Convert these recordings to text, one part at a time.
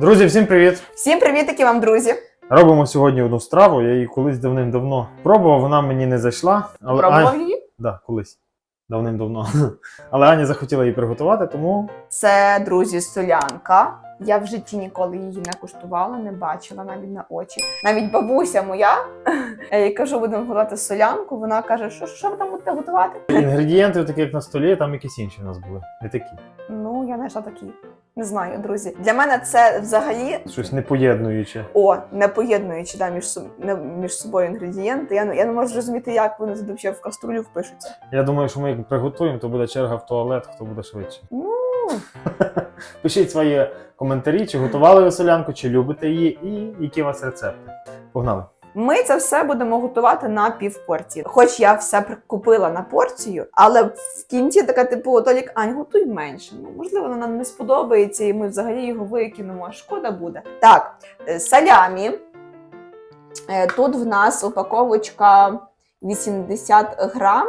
Друзі, всім привіт! Всім привітики вам, друзі! Робимо сьогодні одну страву. Я її колись давним-давно пробував, вона мені не зайшла. Але Пробував Аня... її? Да, колись. Давним-давно. Але Аня захотіла її приготувати, тому Це, друзі, солянка. Я в житті ніколи її не куштувала, не бачила навіть на очі. Навіть бабуся моя, я їй кажу, будемо готувати солянку. Вона каже, що, що ви там будете готувати? інгредієнти, такі як на столі, там якісь інші у нас були. Не такі. Ну, я знайшла такі. Не знаю, друзі. Для мене це взагалі Щось не поєднуюче. о, не поєднуючи да, між, між собою інгредієнти. Я, не- я не можу зрозуміти, як вони туди в каструлю впишуться. Я думаю, що ми як приготуємо, то буде черга в туалет, хто буде швидше. Ну, Пишіть свої коментарі, чи готували ви солянку, чи любите її, і які у вас рецепти. Погнали! Ми це все будемо готувати на півпорції. Хоч я все купила на порцію, але в кінці така типу Толік, Ань, готуй менше. Ну можливо, нам не сподобається, і ми взагалі його викинемо. а Шкода буде. Так, е, салямі. Е, Тут в нас упаковочка 80 грам.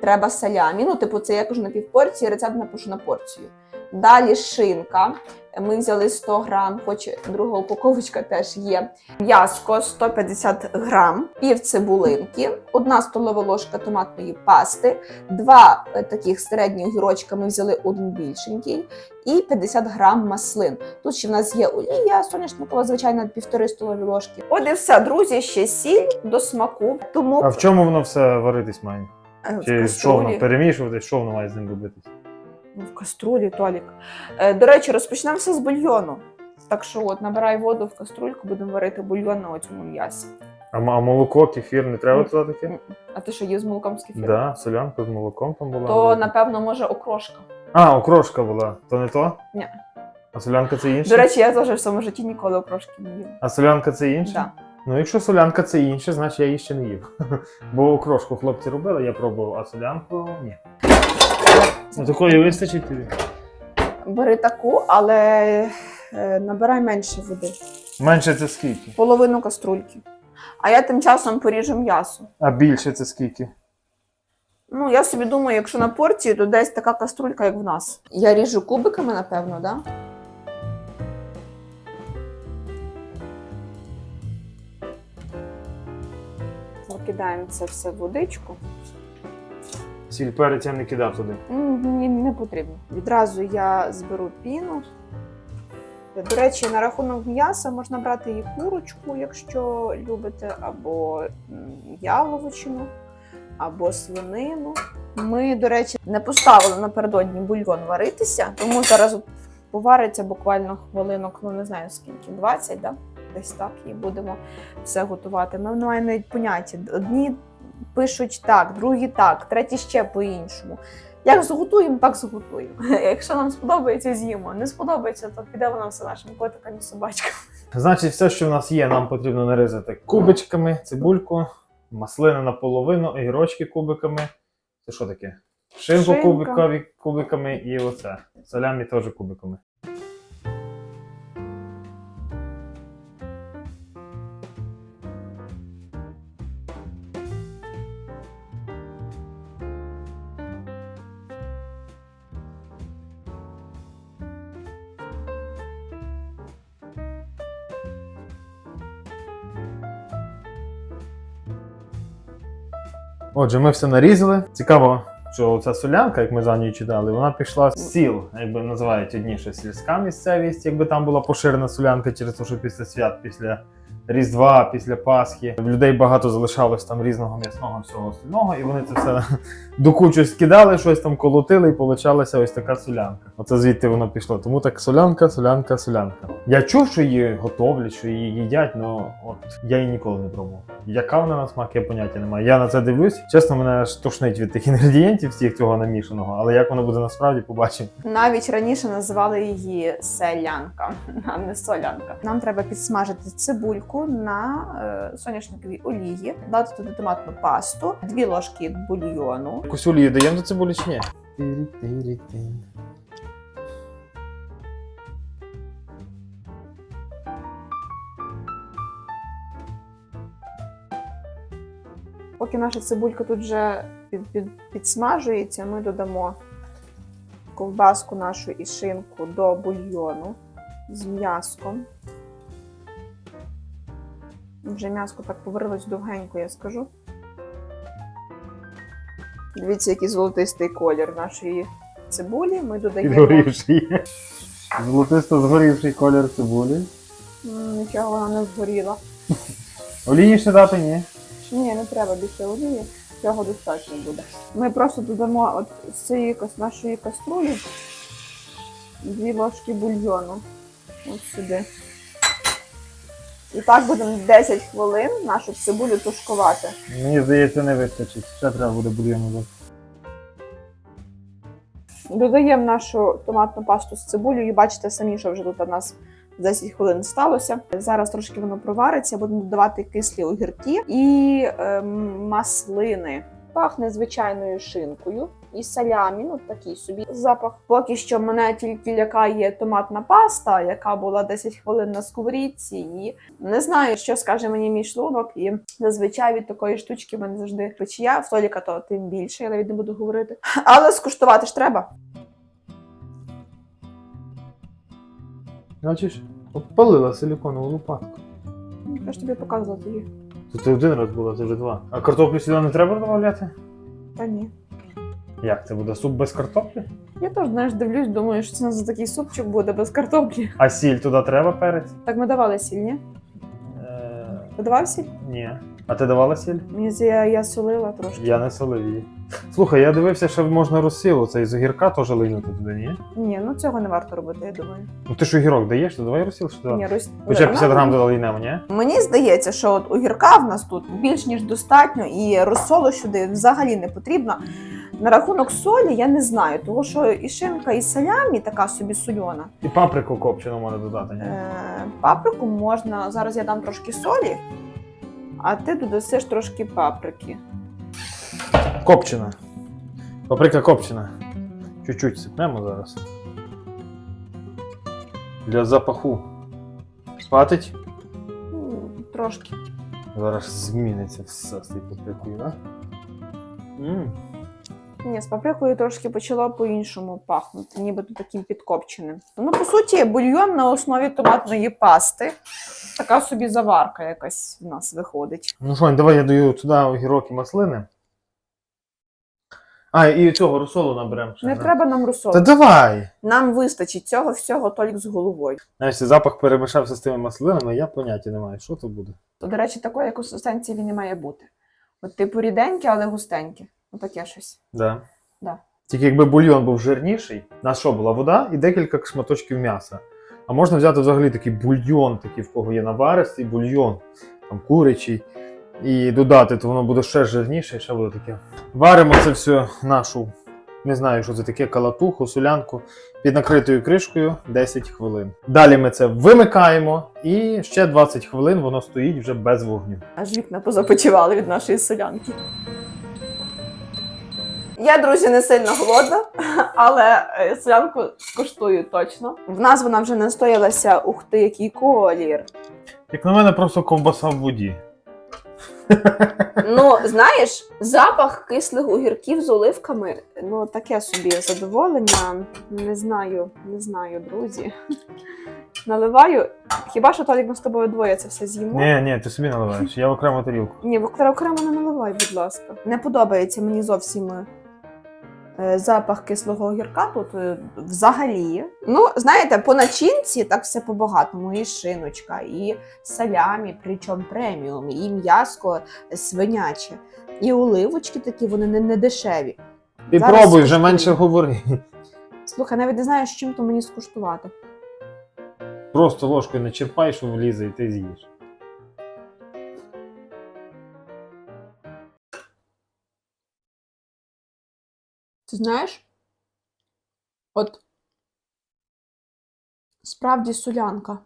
Треба салямі. Ну, типу, це я кажу на півпорції, рецепт напишу на порцію. Далі шинка. Ми взяли 100 грам, хоч друга упаковочка теж є. М'яско 150 грам, пів цибулинки, одна столова ложка томатної пасти, два е, таких середніх огірочка ми взяли один більшенький, і 50 грам маслин. Тут ще в нас є олія соняшникова, звичайно, півтори столові ложки. От і все, друзі, ще сіль до смаку. Тому А в чому воно все варитись має? Е, в Чи що воно каструлі- перемішуватись, що воно має з ним робитись? Ну, В каструлі, Толік. Е, до речі, розпочнемо все з бульйону. Так що от набирай воду в каструльку, будемо варити бульйон на цьому м'ясі. А, м- а молоко, кефір не треба туди таке? А ти що їв з молоком з кефіром? Да, солянка з молоком там була. То, напевно, може окрошка. А, окрошка була. То не то? Ні. А солянка це інше? До речі, я теж в своєму житті ніколи окрошки не їла. А солянка це інше? Да. Ну, якщо солянка це інше, значить я її ще не їв. Бо окрошку хлопці робили, я пробував, а солянку ні. Ну, такої вистачить тобі. Бери таку, але е, набирай менше води. Менше це скільки? Половину каструльки. А я тим часом поріжу м'ясо. А більше це скільки? Ну, я собі думаю, якщо на порцію, то десь така каструлька, як в нас. Я ріжу кубиками, напевно, так? Да? Викидаємо це все в водичку. Сіль перець я не кидав туди. Мені не потрібно. Відразу я зберу піну. До речі, на рахунок м'яса можна брати і курочку, якщо любите, або яловичину, або свинину. Ми, до речі, не поставили напередодні бульйон варитися, тому зараз повариться буквально хвилинок, ну не знаю скільки, 20, да? Десь так, і будемо все готувати. Ми не маємо навіть поняття. Одні пишуть так, другі так, треті ще по-іншому. Як зготуємо, так зготуємо. Якщо нам сподобається, з'їмо. Не сподобається, то піде воно все нашим котикам і собачкам. Значить, все, що в нас є, нам потрібно нарізати кубичками, цибульку, маслини наполовину, огірочки кубиками. Це що таке? Шинку Шинка. кубикові, кубиками і оце. Салямі теж кубиками. Отже, ми все нарізали. Цікаво, що ця солянка, як ми за нею читали, вона пішла з сіл, якби називають одніше сільська місцевість, якби там була поширена солянка через те, що після свят, після Різдва, після Пасхи. В людей багато залишалось там різного м'ясного всього остального, і вони це все до кучу скидали, щось там колотили, і получалася ось така солянка. Оце звідти воно пішло. Тому так солянка, солянка, солянка. Я чув, що її готовлять, що її їдять, але от я її ніколи не пробував. Яка вона на смак, я поняття не маю. Я на це дивлюсь. Чесно, мене аж тошнить від тих інгредієнтів, всіх цього намішаного, але як воно буде насправді, побачимо. Навіть раніше називали її селянка, а не солянка. Нам треба підсмажити цибульку на е, соняшниковій олії, дати туди томатну пасту, дві ложки бульйону. Кусюлі даємо до цибулі чи ні? Поки наша цибулька тут вже під, під, підсмажується, ми додамо ковбаску нашу і шинку до бульйону. з м'яском. Вже м'яско так поварилось довгенько, я скажу. Дивіться, який золотистий колір нашої цибулі. Ми додаємо. Підгорівший. Золотисто згорівший колір цибулі. Нічого вона не згоріла. Олії ще дати, ні. Ні, не треба більше олії, цього достатньо буде. Ми просто додамо от з цієї нашої каструлі дві ложки бульйону. Ось сюди. І так будемо 10 хвилин нашу цибулю тушкувати. Мені здається, не вистачить. Ще треба буде бульйону дати. Додаємо нашу томатну пасту з цибулею. Бачите самі, що вже тут у нас 10 хвилин сталося. Зараз трошки воно провариться, будемо додавати кислі огірки і ем, маслини. Пахне звичайною шинкою і салямі, ну такий собі запах. Поки що мене тільки лякає томатна паста, яка була 10 хвилин на сковорідці. І не знаю, що скаже мені мій шлунок. І зазвичай від такої штучки в мене завжди печія. В Толіка то тим більше, я навіть не буду говорити. Але скуштувати ж треба. Бачиш, обпалила силіконову лопатку. Я ж тобі показувала тоді. Тут це один раз було, це вже два. А картоплю сюди не треба додавати? Та ні. Як це буде? Суп без картоплі? Я теж знаєш, дивлюсь, думаю, що це за такий супчик буде без картоплі. А сіль туди треба перець? Так ми давали сіль, ні? Е, Ти давав сіль? ні. А ти давала сіль? Мені здається, я, я солила трошки. Я не солив її. Слухай, я дивився, що можна розсилу цей з огірка теж линути туди, ні? Ні, ну цього не варто робити, я думаю. Ну ти ж огірок даєш, то давай розсіл, що Ні. Русь... Хоча 50 Вона- грам додали йнемо, ні? Мені здається, що от огірка в нас тут більш ніж достатньо, і розсолу сюди взагалі не потрібно. На рахунок солі я не знаю, тому що і шинка, і салямі така собі сольона. І паприку копчену можна додати, ні? Е, паприку можна. Зараз я дам трошки солі, а ти додасиш трошки паприки. Копчена. Паприка копчена. Чуть-чуть сипнемо зараз. Для запаху. Хватить? М, Трошки. Зараз зміниться все з цією паприкою, да? М. Ні, з паприкою трошки почало по-іншому пахнути, ніби таким підкопченим. Ну, по суті, бульйон на основі томатної пасти. Така собі заварка якась в нас виходить. Ну що, давай я даю туди огірок і маслини. А, і цього розсолу наберемо. ще, Не да. треба нам русол. Та давай! Нам вистачить цього всього тільки з головою. Знаєш, запах перемішався з тими маслинами, я поняття не маю, що то буде. То, до речі, такої консистенції він не має бути. От типу ріденьке, але густеньке. Отаке щось. Да. Да. Тільки якби бульйон був жирніший, у нас що була вода і декілька шматочків м'яса. А можна взяти взагалі такий бульйон, такий, в кого є наваристий бульйон, там курячий, і додати, то воно буде ще жирніше, і ще буде таке. Варимо це все нашу, не знаю, що це таке, калатуху, солянку під накритою кришкою 10 хвилин. Далі ми це вимикаємо, і ще 20 хвилин воно стоїть вже без вогню. Аж вікна позапочивали від нашої солянки. Я, друзі, не сильно голодна, але е, солянку скуштую точно. В нас вона вже настоялася, ух ти, який колір. Як на мене, просто ковбаса в воді. Ну, знаєш, запах кислих огірків з оливками, ну таке собі задоволення. Не знаю, не знаю, друзі. Наливаю. Хіба що Толік ми з тобою двоє це все з'їмо? Ні, ні, ти собі наливаєш, я в окрему тарілку. Ні, Віктора окремо не наливай, будь ласка. Не подобається мені зовсім е, запах кислого огірка тут е, взагалі. Ну, знаєте, по начинці так все по-багатому. І шиночка, і салямі, причому преміум, і м'яско свиняче, і оливочки такі, вони не, не дешеві. Ти Зараз пробуй, вже скуштую. менше говори. Слухай, навіть не знаю, з чим то мені скуштувати. Просто ложкою не черпай, що влізе, і ти з'їш. Ти знаєш? От справді солянка.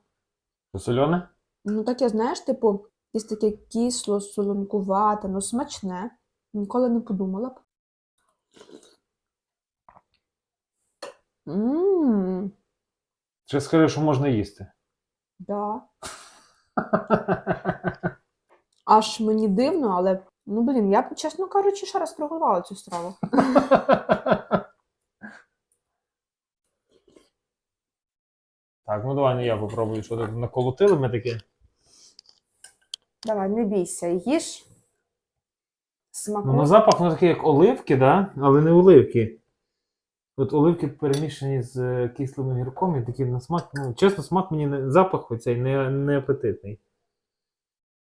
Що солене? Ну, таке, знаєш, типу, якесь таке кисло, солонкувате, ну смачне. Ніколи не подумала б. Ммм, Ще скажи, що можна їсти. да. Аж мені дивно, але ну блін, я б, чесно кажучи, ще раз проголувала цю страву. Так, ну давай ну я попробую, що тут наколотили ми таке. Давай, не бійся, їж. Смаку. Ну, на запах воно таке, як оливки, да? але не оливки. От оливки перемішані з е, кислим огірком і такі на смак. Ну, чесно, смак мені не запах оцей не, не апетитний.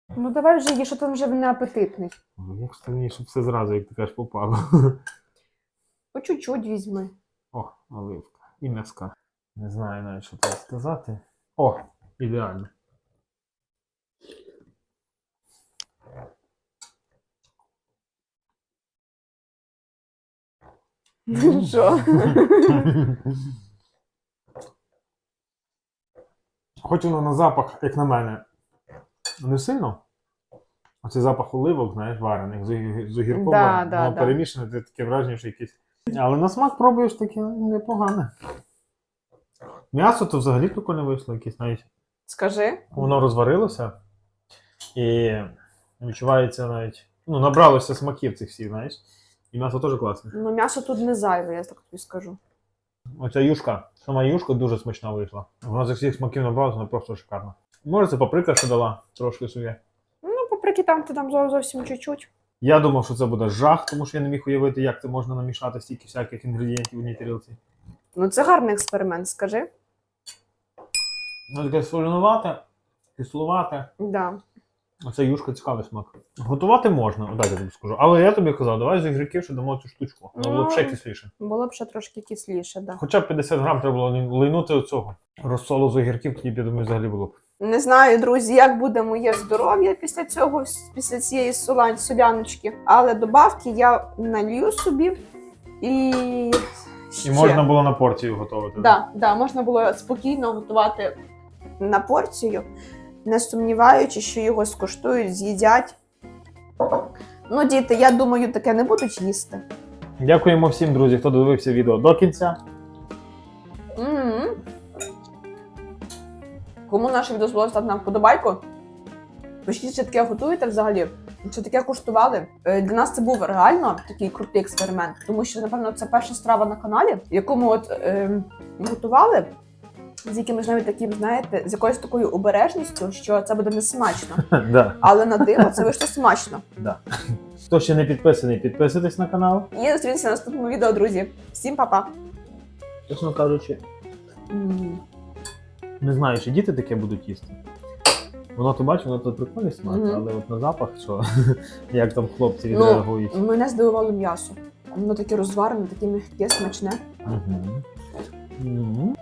Ну давай вже їж, що там вже не апетитний. Як ж щоб все зразу, як ти кажеш, попало. По чуть-чуть візьми. О, оливка. І м'яска. Не знаю навіть, що треба сказати. О, ідеально. Що? Хоч воно на запах, як на мене, не сильно. Оцей запах оливок, знаєш, варених з, огірком, Да, воно да, да. перемішане, ти таке враження, що якесь. Але на смак пробуєш таке непогане. М'ясо то взагалі прикольно вийшло, якесь навіть. Скажи. Воно розварилося і відчувається навіть. Ну, набралося смаків цих всіх, знаєш. І м'ясо теж класне. Ну м'ясо тут не зайве, я так тобі скажу. Оця юшка, сама юшка дуже смачна вийшла. Вона з всіх смаків набралася, вона просто шикарна. Може, це паприка ще дала трошки собі. Ну, поприки там ти там зо- зовсім чуть-чуть. Я думав, що це буде жах, тому що я не міг уявити, як це можна намішати стільки всяких інгредієнтів в одній тарілці. Ну це гарний експеримент, скажи. Ну, таке солонувате, кислувате. Да. Оце юшка цікавий смак. Готувати можна, отак я тобі скажу. Але я тобі казав, давай з ігриків ще дамо цю штучку. Воно було б ще Ну. кисліше. Було б ще трошки кисліше, да. Хоча б 50 грам треба було линути оцього. Розсолу з огірків, тоді б, я думаю, взагалі було б. Не знаю, друзі, як буде моє здоров'я після цього, після цієї солянь, соляночки. Але добавки я налью собі і. І можна було на порцію готувати. Да, да, можна було спокійно готувати на порцію, не сумніваючись, що його скуштують, з'їдять. Ну, діти, я думаю, таке не будуть їсти. Дякуємо всім, друзі, хто дивився відео до кінця. Кому наше відео сподобалося, ставте нам вподобайку. Пишіть, чи таке готуєте взагалі, чи таке куштували. Е, Для нас це був реально такий крутий експеримент, тому що, напевно, це перша страва на каналі, яку ми от е, готували з якимось навіть таким, знаєте, з якоюсь такою обережністю, що це буде не смачно. Але на диво це вийшло смачно. да. Хто ще не підписаний, підписуйтесь на канал. І зустрінемося в наступному відео, друзі. Всім па-па! Чесно кажучи. Не знаю, чи діти таке будуть їсти. Воно то бачу, воно то прикольний смак, Мгм. але от на запах, що як там хлопці Ну, відреагують. Мене здивувало м'ясо. Воно таке розварене, таке м'яке, смачне. Мгм. Мгм.